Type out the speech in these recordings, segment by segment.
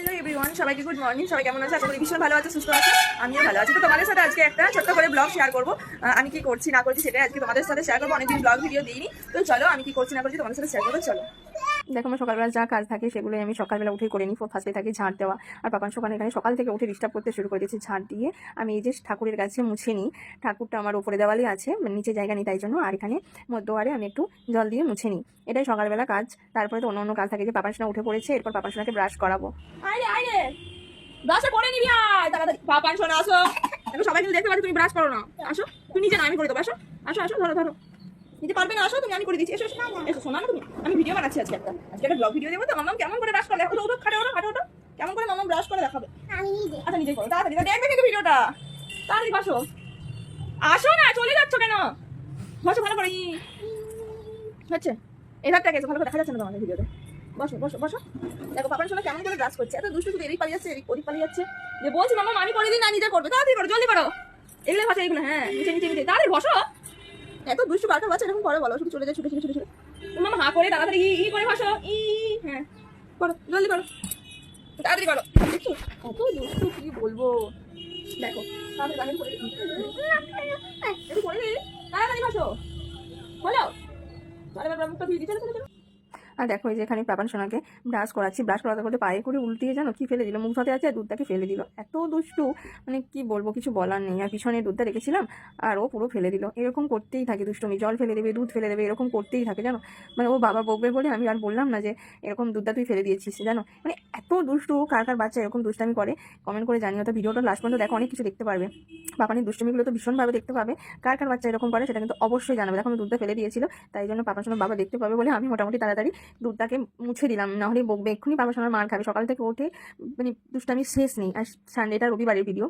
Hello everyone সবাইকে good morning সবাই কেমন আছে? আশা ভীষণ ভালো আছে, সুস্থ আছে। আমিও ভালো আছি। তো তোমাদের সাথে আজকে একটা ছোট্ট করে ব্লগ শেয়ার করব। আমি কি করছি, না করছি সেটাই আজকে তোমাদের সাথে শেয়ার করব। অনেকদিন ব্লগ ভিডিও দিইনি। তো চলো, আমি কি করছি, না করছি তোমাদের সাথে শেয়ার করব। চলো। দেখো, আমার সকালবেলা যা কাজ থাকে সেগুলো আমি সকালবেলা উঠে করে নিই। ফার্স্টে থাকে ঝাঁট দেওয়া। আর পাপান সকালে এখানে সকাল থেকে উঠে ডিস্টার্ব করতে শুরু করে দিয়েছি। ঝাড় দিয়ে আমি এই যে ঠাকুরের কাছে মুছে নিই। ঠাকুরটা আমার উপরে দেওয়ালে আছে মানে নিচে জায়গা নেই তাই জন্য। আর এখানে মধ্যওয়ারে আমি একটু জল দিয়ে মুছে নিই। এটাই সকালবেলা কাজ। তারপরে তো অন্য অন্য কাজ থাকে যে পাপান সোনা উঠে পড়েছে, এরপর পাপান সোনাকে ব্রাশ করাবো। করে আসো। সবাই কিন্তু দেখতে পাচ্ছি, তুমি ব্রাশ করো না। আসো, তুমি নিজে না আমি করে দেবো। আসো আসো আসো, ধরো ধরো। নিতে পারবে না আসো তুমি আমি করে দিচ্ছি। এসো এসো এসো শোনা না তুমি? আমি ভিডিও বানাচ্ছি আজকে একটা। আজকে একটা ব্লগ ভিডিও দেবো তো মামাম কেমন করে ব্রাশ করে? দেখো ওঠো খাটে ওঠো খাটে ওঠো। কেমন করে মামাম ব্রাশ করে দেখাবে? আমি নিজে। আচ্ছা নিজে করো তাড়াতাড়ি দেখবে কিন্তু ভিডিওটা তাড়াতাড়ি বসো আসো না চলে যাচ্ছ কেন? বসো ভালো করে। হচ্ছে? এবার থেকে ভালো করে দেখা যাচ্ছে না তোমাদের ভিডিওতে বসো বসো বসো। দেখো পাপার সময় কেমন করে ব্রাশ করছে। এত দুষ্টু শুধু এদিক পালিয়ে যাচ্ছে এদিক ওদিক পালিয়ে যাচ্ছে। যে বলছি মামা আমি করে দিন না নিজে করবে। তাড়াতাড়ি করো জলদি করো। এগুলো ভাষা এগুলো হ্যাঁ নিচে নিচে নিচে তাড়াতাড়ি বসো এত দুষ্টু কাকা বাচ্চা এরকম পরে বলো শুধু চলে যায় ছুটে ছুটে ছুটে ছুটে। মামা হা করে তাড়াতাড়ি ই ই করে বসো ই। হ্যাঁ করো জলদি করো। তাড়াতাড়ি করো। দেখছ কত দুষ্টু কি বলব? দেখো তাড়াতাড়ি করে। একটু করে তাড়াতাড়ি ভাসো। বলো। চলো বাবা মুখটা ধুয়ে চলো চলো। আর দেখো এই যে এখানে পাপান সোনাকে ব্রাশ করাচ্ছি। ব্রাশ করাতে করতে পায়ে করে উল্টিয়ে জানো কি ফেলে দিল? মুখ ধতে আছে আর দুধটাকে ফেলে দিল। এত দুষ্টু। মানে কি বলব, কিছু বলার নেই। আর পিছনে দুধটা রেখেছিলাম আর ও পুরো ফেলে দিল। এরকম করতেই থাকে দুষ্টুমি। জল ফেলে দেবে, দুধ ফেলে দেবে, এরকম করতেই থাকে জানো? মানে ও বাবা বকবে বলে আমি আর বললাম না যে এরকম দুধটা তুই ফেলে দিয়েছিস, জানো? মানে এত দুষ্টু। কার কার বাচ্চা এরকম দুষ্টামি করে? কমেন্ট করে জানিও। তো ভিডিওটা লাস্ট পর্যন্ত দেখো, অনেক কিছু দেখতে পারবে। পাপানের দুষ্টুমিগুলো তো ভীষণভাবে দেখতে পাবে। কার কার বাচ্চা এরকম করে সেটা কিন্তু অবশ্যই জানাবে। দেখো, আমি দুধটা ফেলে দিয়েছিল, তাই জন্য পাপার সঙ্গে বাবা দেখতে পাবে বলে আমি মোটামুটি তাড়াতাড়ি দুধটাকে মুছে দিলাম। নাহলে বকবে। এক্ষুনি বাবা সঙ্গে মার খাবে। সকাল থেকে উঠে মানে দুষ্টামি শেষ নেই। আর সানডেটা রবিবারের ভিডিও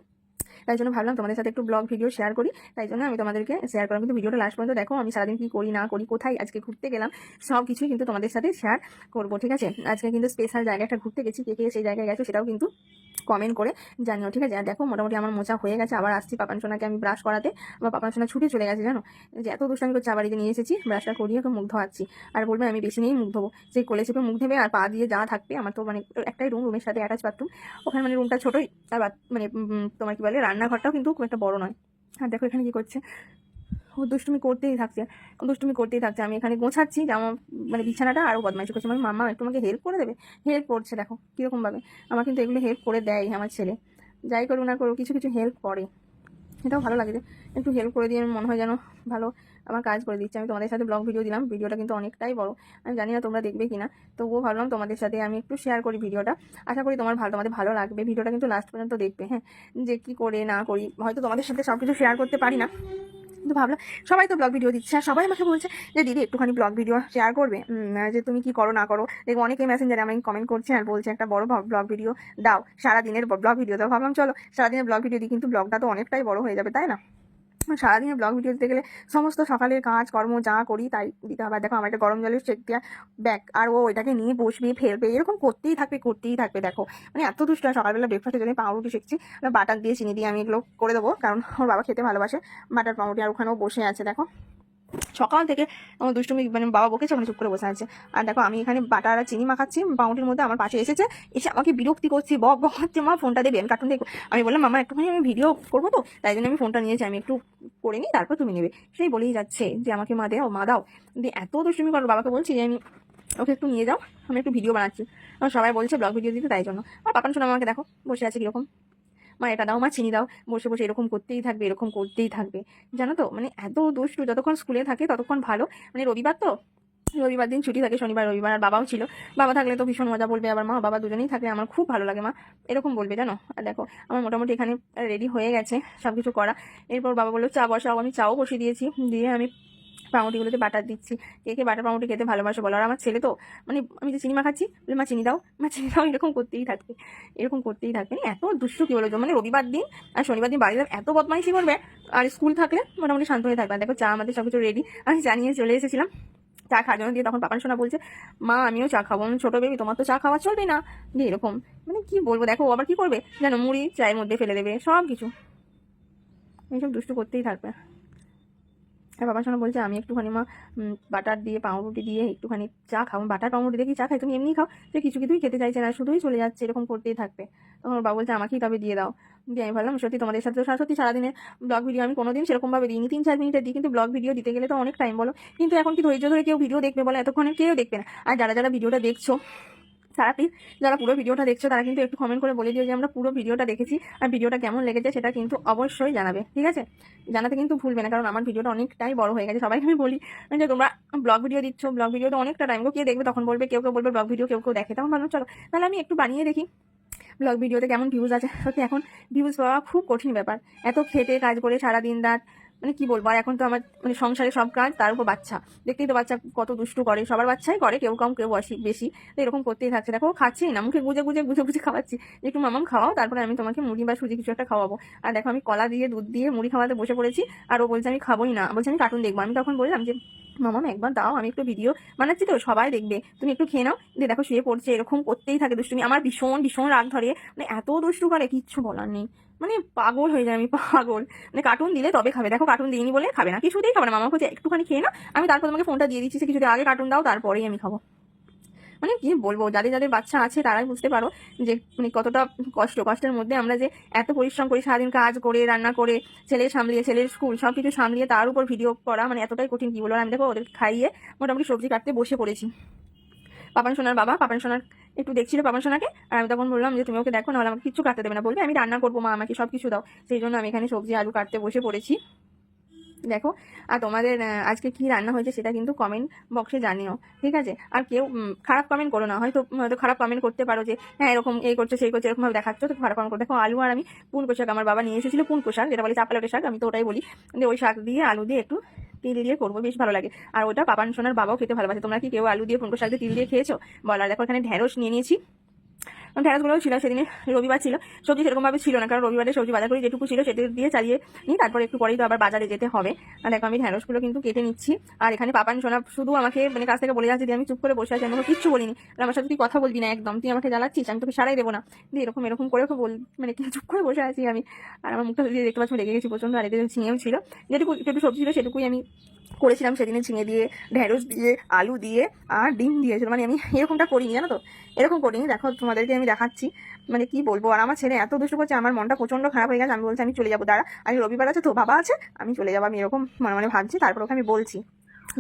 তাই জন্য ভাবলাম তোমাদের সাথে একটু ব্লগ ভিডিও শেয়ার করি। তাই জন্য আমি তোমাদেরকে শেয়ার করলাম কিন্তু ভিডিওটা লাস্ট পর্যন্ত দেখো। আমি সারাদিন কি করি, না করি, কোথায়, আজকে ঘুরতে গেলাম সব কিছুই কিন্তু তোমাদের সাথে শেয়ার করব, ঠিক আছে? আজকে কিন্তু স্পেশাল জায়গা একটা ঘুরতে গেছি, কে কে সেই জায়গায় গেছো সেটাও কিন্তু কমেন্ট করে জানিও, ঠিক আছে? দেখো, মোটামুটি আমার মোচা হয়ে গেছে, আবার আসছি পাপান সোনাকে আমি ব্রাশ করাতে। আমার পাপান সোনা ছুটে চলে গেছে, জানো? যে এত দুষ্টামি করছে, আবার নিয়ে এসেছি ব্রাশটা করিয়ে ওকে মুখ ধোয়াচ্ছি। আর বলবে, আমি বেশি নিয়েই মুখ ধোবো। সেই কোলে চেপে মুখ ধেবে, আর পা দিয়ে যা থাকবে, আমার তো মানে একটাই রুম রুমের সাথে অ্যাটাচ বাথরুম ওখানে মানে রুমটা ছোটোই, আর মানে তোমার কি বলে রান্নাঘরটাও কিন্তু খুব একটা বড় নয়। আর দেখো এখানে কি করছে? ও দুষ্টুমি করতেই থাকছে। দুষ্টুমি করতেই থাকছে। আমি এখানে গোছাচ্ছি জামা মানে বিছানাটা আরও বদমাইশি করছে। মানে মামা একটু আমাকে হেল্প করে দেবে? হেল্প করছে, দেখো, কীরকমভাবে। আমার কিন্তু এগুলো হেল্প করে দেয় আমার ছেলে। যাই করুক না করুক, কিছু কিছু হেল্প করে। এটাও ভালো লাগে যে একটু হেল্প করে দিয়ে মনে হয় যেন ভালো আমার কাজ করে দিচ্ছে। আমি তোমাদের সাথে ব্লগ ভিডিও দিলাম, ভিডিওটা কিন্তু অনেকটাই বড়। আমি জানি না তোমরা দেখবে কিনা, তবুও ভাবলাম তোমাদের সাথে আমি একটু শেয়ার করি ভিডিওটা। আশা করি তোমার ভালো তোমাদের ভালো লাগবে। ভিডিওটা কিন্তু লাস্ট পর্যন্ত দেখবে হ্যাঁ যে কি করে না করি। হয়তো তোমাদের সাথে সব কিছু শেয়ার করতে পারি না। কিন্তু ভাবলাম, সবাই তো ব্লগ ভিডিও দিচ্ছে, আর সবাই আমাকে বলছে যে, দিদি, একটুখানি ব্লগ ভিডিও শেয়ার করবে। যে তুমি কি করো, না করো? দেখব অনেকে মেসেঞ্জারে আমাকে কমেন্ট করছে আর বলছে, একটা বড় ব্লগ ভিডিও দাও। সারাদিনের ব্লগ ভিডিও দাও। ভাবলাম, চলো, সারাদিনের ব্লগ ভিডিও দিই কিন্তু ব্লগটা তো অনেকটাই বড় হয়ে যাবে, তাই না? সারাদিনের ব্লগ ভিডিও দিতে গেলে সমস্ত সকালের কাজ, কর্ম যা করি তাই দিতে হবে। দেখো, আমার একটা গরম জলের চেক দেওয়া ব্যাগ আর ও ওইটাকে নিয়ে বসবে, ফেলবে, এরকম করতেই থাকবে করতেই থাকবে, দেখো। মানে এত দুষ্ট সকালবেলা ব্রেকফাস্টের জন্য পাউরুটি শিখছি। বাটার দিয়ে, চিনি দিয়ে আমি এগুলো করে দেবো, কারণ ওর বাবা খেতে ভালোবাসে। বাটার পাউরুটি, আর ওখানেও বসে আছে, দেখো। সকাল থেকে আমার দুষ্টুমি মানে বাবা বকেছে ওখানে চুপ করে বসে আছে। আর দেখো, আমি এখানে বাটার আর চিনি মাখাচ্ছি, পাউরুটির মধ্যে আমার পাশে এসেছে, এসে আমাকে বিরক্তি করছি, বক বক হচ্ছে মা, ফোনটা দেবে কার্টুন দেখব আমি বললাম, মামা, একটুখানি আমি ভিডিও করব তো? তাই জন্য আমি ফোনটা নিয়েছি, আমি একটু করে নিই, তারপর তুমি নেবে। সেই বলেই যাচ্ছে যে, আমাকে মা দাও মা দাও। দিয়ে এত দুষ্টুমি করো, বাবাকে বলছি যে, আমি ওকে একটু নিয়ে যাও, আমি একটু ভিডিও বানাচ্ছি। আমার সবাই বলছে, ব্লগ ভিডিও দিতে, তাই জন্য। আর পাপান শোনা, আমাকে দেখো, বসে আছে কীরকম। মা এটা দাও, মা, চিনি দাও, বসে বসে এরকম করতেই থাকবে, এরকম করতেই থাকবে। জানো তো? মানে এত দুষ্টু, যতক্ষণ স্কুলে থাকে ততক্ষণ ভালো। মানে রবিবার তো? রবিবার দিন ছুটি থাকে শনিবার, রবিবার, আর বাবাও ছিল। বাবা থাকলে তো ভীষণ মজা বলবে আবার মা, বাবা দুজনেই থাকলে আমার খুব ভালো লাগে, মা। এরকম বলবে, জানো? আর দেখো, আমার মোটামুটি এখানে রেডি হয়ে গেছে সব কিছু করা। এরপর বাবা বলল, চা বসাও, আমি চাও বসিয়ে দিয়েছি। দিয়ে আমি পাউরুটিগুলোতে বাটার দিচ্ছি। কে কে বাটার পাউরুটি খেতে ভালোবাসে বলো? আর আমার ছেলে তো মানে আমি যে চিনি মাখাচ্ছি, বলে, মা, চিনি দাও। মা, চিনি দাও, এরকম করতেই থাকবে এরকম করতেই থাকবে মানে এত দুষ্টু কি বলো মানে রবিবার দিন আর শনিবার দিন বাড়িতে এত বদমাইশি করবে, আর স্কুল থাকলে মোটামুটি শান্ত হয়ে থাকবে। দেখো, চা আমাদের সব কিছু রেডি আমি জানিয়ে চলে এসেছিলাম। চা খাওয়ার জন্য দিয়ে তখন পাপান শোনা বলছে, মা, আমিও চা খাব। ছোটো বেবি তোমার তো চা খাওয়া চলবে না? দিয়ে এরকম মানে কি বলব? দেখো আবার কি করবে? জানো মুড়ি, চায়ের মধ্যে ফেলে দেবে সব কিছু এইসব দুষ্টু করতেই থাকবে। আর বাবা সঙ্গে বলছে, আমি একটুখানি মা বাটার দিয়ে, পাউরুটি দিয়ে একটুখানি চা খাও বাটার, পাউরুটি কি চা খাই, তুমি এমনি খাও। যে কিছু কিছুই খেতে চাইছে না, শুধুই চলে যাচ্ছে, এরকম করতেই থাকবে। তখন বাবা বলছে, আমাকেই তবে দিয়ে দাও। দিয়ে আমি ভাবলাম, সত্যি তোমাদের সাথে তো সত্যি সারাদিনে ব্লগ ভিডিও আমি কোনোদিন সেরকমভাবে দিইনি। তিন, চার মিনিটের দিই, কিন্তু ব্লগ ভিডিও দিতে গেলে তো অনেক টাইম বলো। কিন্তু এখন কি ধৈর্য ধরে কেউ ভিডিও দেখবে বলো? এতক্ষণে কেউ দেখবে না। আর যারা যারা ভিডিওটা দেখছ তারা প্লিজ যারা পুরো ভিডিওটা দেখছ, তারা কিন্তু একটু কমেন্ট করে বলে দিও যে আমরা পুরো ভিডিওটা দেখেছি আর ভিডিওটা কেমন লেগেছে সেটা কিন্তু অবশ্যই জানাবে, ঠিক আছে? জানাতে কিন্তু ভুলবে না, কারণ আমার ভিডিওটা অনেকটাই বড় হয়ে গেছে। সবাইকে আমি বলি যে তোমরা ব্লগ ভিডিও দিচ্ছ ব্লগ ভিডিওটা অনেকটা টাইম কে দেখবে তখন বলবে, কেউ কেউ বলবে ব্লগ ভিডিও কেউ কেউ দেখে। তখন ভাবলাম, চলো, তাহলে আমি একটু বানিয়ে দেখি ব্লগ ভিডিওতে কেমন ভিউজ আছে। সত্যি, এখন ভিউজ পাওয়া খুব কঠিন ব্যাপার। এত খেটে কাজ করে সারা দিন রাত মানে কি বলব? আর এখন তো আমার মানে সংসারে সব কাজ, তার উপর বাচ্চা। দেখতেই তো বাচ্চা কত দুষ্টু করে। সবার বাচ্চাই করে, কেউ কম, কেউ বেশি বেশি। তো এরকম করতেই থাকছে। দেখো খাচ্ছেই না, মুখে গুজে গুজে গুজে গুজে খাওয়াচ্ছি। একটু মামাম খাওয়াও, তারপরে আমি তোমাকে মুড়ি বা সুজি কিছু একটা খাওয়াবো। আর দেখো, আমি কলা দিয়ে, দুধ দিয়ে মুড়ি খাওয়াতে বসে পড়েছি, আর ও বলছে আমি খাবোই না। বলছে আমি কার্টুন দেখব। আমি তখন বললাম যে, মামাম একবার দাও, আমি একটু ভিডিও বানাচ্ছি তো, সবাই দেখবে। তুমি একটু খেয়ে নাও। দিয়ে দেখো, শুয়ে পড়ছে, এরকম করতেই থাকে দুষ্টুমি। আমার ভীষণ ভীষণ রাগ ধরে। মানে এত দুষ্টু করে, কিচ্ছু বলার নেই। মানে পাগল হয়ে যায়, আমি পাগল। মানে কার্টুন দিলে তবে খাবে। দেখো কার্টুন দিইনি বলে খাবে না। কিছুতেই খাবে না। মামা বলছে, একটুখানি খেয়ে না আমি তারপর তোমাকে ফোনটা দিয়ে দিচ্ছি। সে আগে কার্টুন দাও, তারপরেই আমি খাব। মানে কি বলব, যাদের যাদের বাচ্চা আছে, তারাই বুঝতে পারো যে মানে কতটা কষ্ট। কষ্টের মধ্যে আমরা যে এত পরিশ্রম করি, সারাদিন কাজ করে, রান্না করে, ছেলে সামলিয়ে, ছেলের স্কুল সব কিছু সামলিয়ে তার উপর ভিডিও করা মানে এতটাই কঠিন কি বলব। আমি দেখো, ওদের খাইয়ে মোটামুটি সবজি কাটতে বসে পড়েছি। পাপান সোনার বাবা, পাপান সোনার একটু দেখছিল পাপান সোনাকে? আর আমি তখন বললাম যে, তুমি ওকে দেখো, নাহলে আমাকে কিছু কাটতে দেবে না। বলবে, আমি রান্না করব, মা, আমাকে সব কিছু দাও। সেই জন্য আমি এখানে সবজি, আলু কাটতে বসে পড়েছি। দেখো, আর তোমাদের আজকে কি রান্না হয়েছে সেটা কিন্তু কমেন্ট বক্সে জানিও, ঠিক আছে? আর কেউ খারাপ কমেন্ট করো না, হয়তো হয়তো খারাপ কমেন্ট করতে পারো যে হ্যাঁ এরকম এই করছে, সেই করছে, এরকমভাবে দেখাচ্ছ। তো খারাপ কমেন্ট করো। দেখো, আলু আর আমি পুন শাক আমার বাবা নিয়ে এসেছিল পুন শাক যেটা বলে চাপালোটে শাক, আমি তো ওটাই বলি। যে ওই শাক দিয়ে আলু দিয়ে একটু তিল দিয়ে করব, বেশ ভালো লাগে। আর ওটা পাপান সোনার বাবাও খেতে ভালোবাসে। তোমরা কি কেউ আলু দিয়ে ফোন করে দিয়ে তিল দিয়ে খেয়েছো? বলার দেখো এখানে ঢেঁড়স নিয়ে নিয়েছি। ঢেঁড়সগুলোও ছিল, সেদিনে রবিবার ছিল। সবজি সেরকমভাবে ছিল না, কারণ রবিবারে সবজি বাজার করে যেটুকু ছিল সেটা দিয়ে চালিয়ে নিই, তারপরে একটু পরেই তো আবার বাজারে যেতে হবে। আর দেখো আমি ঢেঁড়সগুলো কিন্তু কেটে নিচ্ছি। আর এখানে পাপান সোনা শুধু আমাকে মানে কাছ থেকে বলে যাচ্ছে যে, আমি চুপ করে বসে আছি, আমি কিচ্ছু বলিনি। আমার সাথে তুই কথা বলবি না একদম, তুই আমাকে জ্বালাচ্ছিস, আমি তোকে সারাই দেবো না। দিয়ে এরকম এরকম করে ওকে বল মানে চুপ করে বসে আছি আমি। আর আমার মুখটা দিয়ে দেখতে পাচ্ছি, লেগে গেছি প্রচণ্ড আর এদের ঝিঙেও ছিল। যেটুকু একটু সবজি ছিল সেটুকুই আমি করেছিলাম সেদিনে, ঝিঙে দিয়ে, ঢেঁড়স দিয়ে, আলু দিয়ে, আর ডিম দিয়েছিল। মানে আমি এরকমটা করিনি, জানো তো? এরকম করিনি। দেখো তোমাদেরকে আমি দেখাচ্ছি। মানে কি বলব? আর আমার ছেলে এত দুষ্টু করছে আমার মনটা প্রচণ্ড খারাপ হয়ে গেছে। আমি বলছি আমি চলে যাব দাঁড়া। আমি রবিবার আছে তো বাবা আছে? আমি চলে যাব আমি এরকম মনে মনে ভাবছি তারপর ওকে আমি বলছি।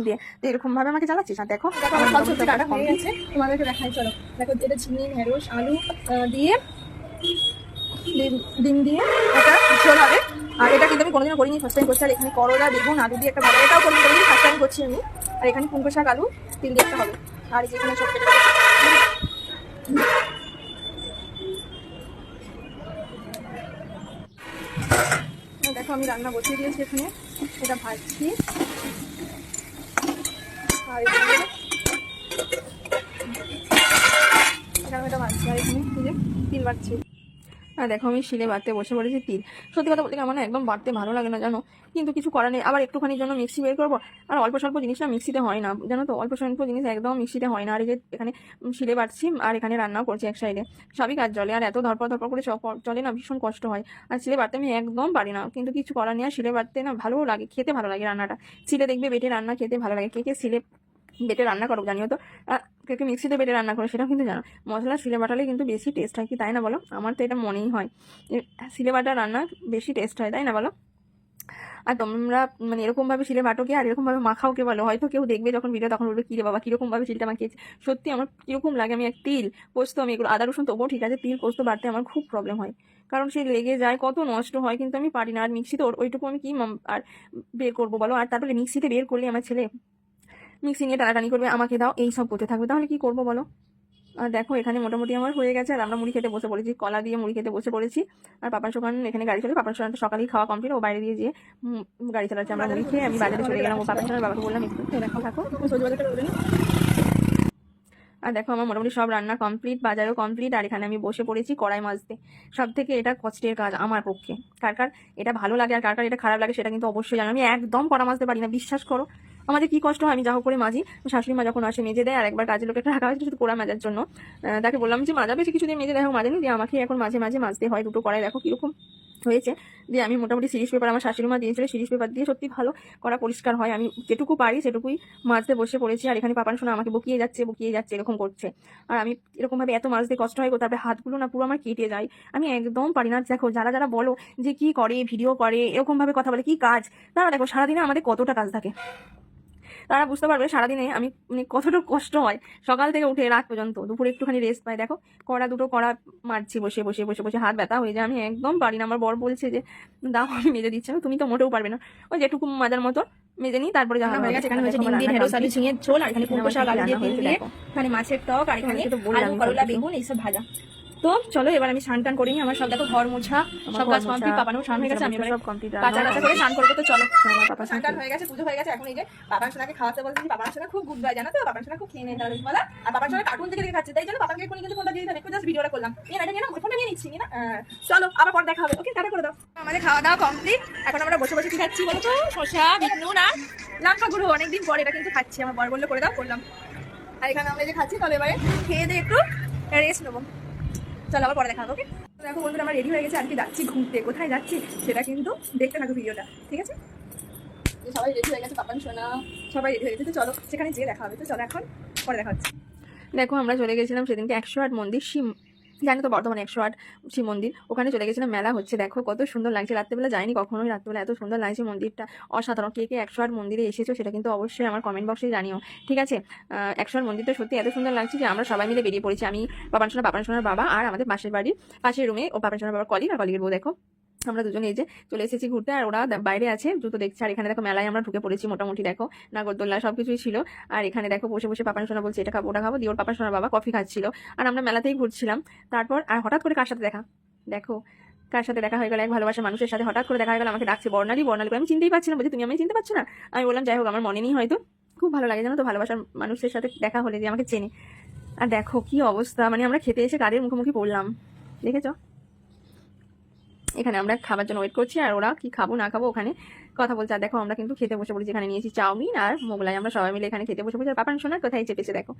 দিয়ে তো এরকম ভাবে আমাকে চালাচ্ছিস আর দেখো দেখো আমার সব সবজি কাটা গেছে। তোমাদেরকে দেখাই চলো। দেখো এটা ঝিঙে ঢেঁড়স আলু দিয়ে ডিম- দিয়ে এটা ঝোল হবে। আর এটা কিন্তু আমি কোনোদিনও করিনি ফার্স্ট টাইম করছি। আর এখানে করলা বেগুন আলু দিয়ে একটা ভালো এটাও করিনি ফার্স্ট টাইম করছি আমি। আর এখানে কুমড়ো শাক আলু তিল দিয়ে একটা হবে। আর যেখানে সব কেটে রেখেছি। আর দেখো আমি রান্না বসিয়ে দিয়েছি এখানে। এটা ভাজছি। আর এখানে এটা ভাজছি। আর এখানে তিল বাড়ছি আর দেখো আমি শিলে বাড়তে বসে পড়েছি তিল। সত্যি কথা বলতে আমার একদম বাড়তে ভালো লাগে না, জানো? কিন্তু কিছু করার নেই। আবার একটুখানির জন্য মিক্সি বের করব। আর অল্প স্বল্প জিনিস না মিক্সিতে হয় না, জানো তো? অল্প স্বল্প জিনিস একদম মিক্সিতে হয় না। আর যে এখানে শিলে বাড়ছি আর এখানে রান্নাও করছি এক সাইডে। সবই কাজ চলে। আর এত ধরপর ধরপর করে সব চলে না, ভীষণ কষ্ট হয়। আর শিলে বাড়তে আমি একদম পারি না। কিন্তু কিছু করার নেই। আর শিলে বাড়তে না ভালোও লাগে, খেতে ভালো লাগে রান্নাটা। শিলে দেখবে বেটে রান্না খেতে ভালো লাগে। কে কে শিলে বেটে রান্না করো, জানিও তো। কেউ কে কে মিক্সিতে বেটে রান্না করো সেটাও কিন্তু জানো। মশলা শিলে বাটালে কিন্তু বেশি টেস্ট হয় কি, তাই না বলো? আমার তো এটা মনেই হয়। শিলে বাটা রান্না বেশি টেস্ট হয়, তাই না বলো? আর তোমরা মানে এরকমভাবে শিলে বাটোকে আর এরকমভাবে মাখাও কে বলো? হয়তো কেউ দেখবে যখন ভিডিও তখন বলবে, কিরে বাবা, কিরকমভাবে শিলটা মাখিয়েছে? সত্যি আমার কীরকম লাগে, আমি এক তিল পোস্ত, আমি এগুলো আদা, রসুন, তবুও ঠিক আছে, তিল পোস্ত বাড়তে আমার খুব প্রবলেম হয়। কারণ সে লেগে যায়, কত নষ্ট হয় কিন্তু আমি পারি না। আর মিক্সিতে ওইটুকু আমি কি আর বের করব বলো? আর তারপরে মিক্সিতে বের করলে আমার ছেলে মিক্সি নিয়ে টানাটানি করবে আমাকে দাও এই সব করতে থাকবে। তাহলে কি করব বলো? আর দেখো এখানে মোটামুটি আমার হয়ে গেছে আর আমরা মুড়ি খেতে বসে পড়েছি কলা দিয়ে মুড়ি খেতে বসে পড়েছি। আর পাপার সোকান এখানে গাড়ি চলে পাপার সোকানটা সকালেই খাওয়া কমপ্লিট ও বাইরে দিয়ে যেয়ে গাড়ি চালাচ্ছে আমরা মুড়ি খেয়ে আমি বাজারে চলে গেলাম ও পাপার সোনার বাবাকে বললাম একটু দেখো থাকো। আর দেখো আমার মোটামুটি সব রান্না কমপ্লিট বাজারও কমপ্লিট আর এখানে আমি বসে পড়েছি কড়াই মাজতে। সব থেকে এটা কষ্টের কাজ আমার পক্ষে। কার কার এটা ভালো লাগে আর কার কার এটা খারাপ লাগে সেটা কিন্তু অবশ্যই জানো আমি একদম কড়া মাজতে পারি না বিশ্বাস করো। আমাদের কি কষ্ট হয়, আমি যা করে মাঝি শাশুড়ি মা যখন আসে, মেজে দেয়, আর একবার কাজের লোকে রাখা হয়েছে, শুধু কোড়া মাজার জন্য। তাকে বললাম যে মাজা বেশি কিছুদিন মেজে দেখো মাজেনি দিয়ে আমাকে এখন মাঝে মাঝে মাজতে হয়, দুটো কড়াই, দেখো কীরকম হয়েছে। দিয়ে আমি মোটামুটি সিরিজ পেপার আমার শাশুড়ি মা দিয়েছিল, সিরিজ পেপার দিয়ে সত্যি ভালো করা পরিষ্কার হয়। আমি যেটুকু পারি সেটুকুই মাজতে বসে পড়েছি, আর এখানে পাপান শোনা আমাকে বকিয়ে যাচ্ছে বকিয়ে যাচ্ছে, এরকম করছে। আর আমি এরকমভাবে এত মাজতে কষ্ট হয়, তারপরে হাতগুলো না পুরো আমার কেটে যায়। আমি একদম পারি না। দেখো, যারা যারা বলো যে, কি করে, ভিডিও করে, এরকমভাবে কথা বলে, কি কাজ? তারা দেখো, সারাদিনে আমাদের কতটা কাজ থাকে। তারা বুঝতে পারবে সারাদিনে আমি মানে কতটা কষ্ট হয় সকাল থেকে উঠে রাত পর্যন্ত। দুপুরে একটুখানি রেস্ট পাই দেখো কড়া দুটো কড়া মারছি বসে বসে বসে বসে হাত ব্যথা হয়ে যায়। আমি একদম পারি না। আমার বর বলছে যে দাও আমি মেজে দিচ্ছি। তুমি তো মোটেও পারবে না। ওই যেটুকু মাজার মতো মেজে নিই তারপরে যা রান্না হয়ে। গেছে এখানে ডিম দিয়ে ঢেঁড়স আলু। ঝিঙের ঝোল আর এখানে কুমড়ো শাক আলু দিয়ে তেল দিয়ে এখানে মাছের টক আর এখানে আলু করলা বেগুন এইসব ভাজা। তো চলো এবার আমি স্নান টান করিনি আমার সব দেখো ঘর মোছা সব কাজ কমপ্লিট পাপানো স্নান হয়ে গেছে আমি এবারে সব complete, কাঁচা কাঁচা করে স্নান করব তো চলো। আমার পাপা স্নান টান হয়ে গেছে পুজো হয়ে গেছে এখন এই যে বাবার সোনাকে খাওয়াতে বলছি বাবার সোনা খুব গুড বাই জানো তো? বাবার সোনা খুব খেয়ে নেয় তাহলে বলা। আর বাবার সোনা কার্টুন থেকে দেখে খাচ্ছে তাই জন্য বাবাকে এখনই কিন্তু ফোনটা দিয়ে দিলাম একটু জাস্ট ভিডিওটা করলাম। নিয়ে না এটা নিয়ে না ফোনটা নিয়ে নিচ্ছি না চলো আবার পর দেখা হবে ওকে টাটা করে দাও। আমাদের খাওয়া দাওয়া কমপ্লিট এখন আমরা বসে বসে কি খাচ্ছি বলো তো? শসা বিট নুন আর লঙ্কা গুঁড়ো অনেকদিন পর এটা কিন্তু খাচ্ছি আমার বর বলল করে দাও করলাম। আর এখানে আমরা যে খাচ্ছি তাহলে এবারে খেয়ে দিয়ে একটু রেস্ট নেব। চলো আবার পরে দেখা হবে ওকে দেখো বন্ধুরা আমার রেডি হয়ে গেছে আজকে যাচ্ছি ঘুরতে। কোথায় যাচ্ছি সেটা কিন্তু দেখতে থাকো ভিডিওটা, ঠিক আছে? সবাই রেডি হয়ে গেছে, পাপান, সোনা, সবাই রেডি হয়ে গেছে, তো চলো সেখানে যেয়ে দেখা হবে। তো চলো এখন, পরে দেখা হচ্ছে। দেখো, আমরা চলে গেছিলাম সেদিনকে একশো আট মন্দির শিব জানি তো বর্তমানে একশো আট শিব মন্দির, ওখানে চলে গেছিলাম, মেলা হচ্ছে, দেখো কত সুন্দর লাগছে। রাত্রেবেলা যাইনি কখনোই, রাত্রেবেলা এত সুন্দর লাগছে মন্দিরটা। অসাধারণ, কে কে একশো আট মন্দিরে এসেছ সেটা কিন্তু অবশ্যই আমার কমেন্ট বক্সে জানিও। ঠিক আছে? একশো আট মন্দিরটা সত্যি এত সুন্দর লাগছে যে আমরা সবাই মিলে বেরিয়ে পড়েছি। আমি বাবান সোনা সোনার বাবা আর আমাদের পাশের বাড়ির পাশের রুমে ও বাবান সোনার বাবার কলিগ আর কলিগের বউ, দেখো। আমরা দুজনে এই যে চলে এসেছি ঘুরতে, আর ওরা বাইরে আছে, জুতো দেখছে, আর এখানে দেখো মেলায় আমরা ঢুকে পড়েছি মোটামুটি, দেখো। নাগরদোল্লা সব কিছুই ছিল, আর এখানে দেখো বসে বসে পাপান সোনা বলছে, এটা খাব, ওটা খাব। দিয়ে ওর পাপান সোনার বাবা কফি খাচ্ছিল, আর আমরা মেলাতেই ঘুরছিলাম। তারপর, আর হঠাৎ করে কার সাথে দেখা? দেখো, কার সাথে দেখা হয়ে গেল? এক ভালোবাসা মানুষের সাথে হঠাৎ করে দেখা হয়ে গেল, আমাকে ডাকছে, বর্ণালী বর্ণালী আমি চিনতেই পারছি না। বলছি, তুমি আমি চিনতে পারছ না? আমি বললাম, যাই হোক, আমার মনে নেই হয়তো। খুব ভালো লাগে জানো তো, ভালোবাসার মানুষের সাথে দেখা হলে যে আমাকে চেনে। আর দেখো কি অবস্থা মানে আমরা খেতে এসে কাদের মুখোমুখি পড়লাম, দেখেছ? এখানে আমরা খাবার জন্য ওয়েট করছি আর ওরা কি খাব না খাব ওখানে কথা বলছে। আর দেখো আমরা কিন্তু খেতে বসে পড়েছি। এখানে নিয়েছি চাউমিন আর মোগলাই। আমরা সবাই মিলে এখানে খেতে বসে পড়েছি। আর পাপান সোনার কোথায় চেপেছে দেখো?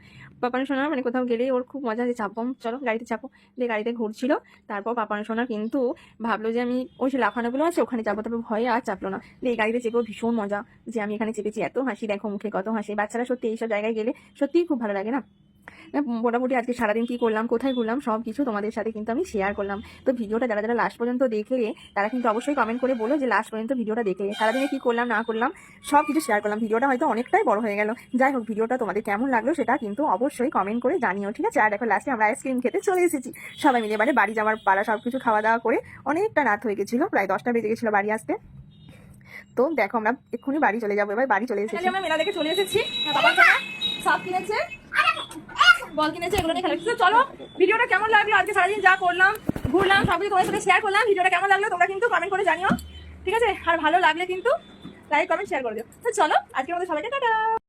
পাপান সোনার মানে কোথাও গেলে ওর খুব মজা আছে। চাপম চলো গাড়িতে চাপো। দিয়ে গাড়িতে ঘুরছিল। তারপর পাপান সোনার কিন্তু ভাবলো যে আমি ওই যে লাফানোগুলো আছে ওখানে যাব তবে ভয়ে আর চাপলো না। দিয়ে গাড়িতে চেপেও ভীষণ মজা যে আমি এখানে চেপেছি। এত হাসি দেখো মুখে কত হাসি। বাচ্চারা সত্যি এইসব জায়গায় গেলে সত্যিই খুব ভালো লাগে না, মোটামুটি আজকে সারাদিন কি করলাম কোথায় ঘুরলাম সব কিছু তোমাদের সাথে কিন্তু আমি শেয়ার করলাম। তো ভিডিওটা যারা যারা লাস্ট পর্যন্ত দেখলে তারা কিন্তু অবশ্যই কমেন্ট করে বলো যে লাস্ট পর্যন্ত ভিডিওটা দেখলে। সারাদিনে কি করলাম না করলাম সব কিছু শেয়ার করলাম। ভিডিওটা হয়তো অনেকটাই বড় হয়ে গেল। যাই হোক ভিডিওটা তোমাদের কেমন লাগল সেটা কিন্তু অবশ্যই কমেন্ট করে জানিও ঠিক আছে? আর দেখো লাস্টে আমরা আইসক্রিম খেতে চলে এসেছি। সবাই মিলে এবারে বাড়ি যাওয়ার পাড়া সব কিছু খাওয়া দাওয়া করে অনেকটা রাত হয়ে গেছিল প্রায় দশটা বেজে গেছিল বাড়ি আসতে। তো দেখো আমরা এক্ষুনি বাড়ি চলে যাব এবার বাড়ি চলে এসেছি। আমরা মেলা দেখে চলে এসেছি। বাবা সাপ কিনেছে। বল কিনেছে, এগুলো নিয়ে খেলা চলো, ভিডিওটা কেমন লাগল? আজকে সারাদিন যা করলাম, ঘুরলাম সব কিছু তোমার সাথে শেয়ার করলাম। ভিডিওটা কেমন লাগল তোমরা কিন্তু কমেন্ট করে জানিও। ঠিক আছে? আর ভালো লাগলে কিন্তু লাইক কমেন্ট শেয়ার করে দিও। চলো আজকে আমাদের সবাইকে টাটা।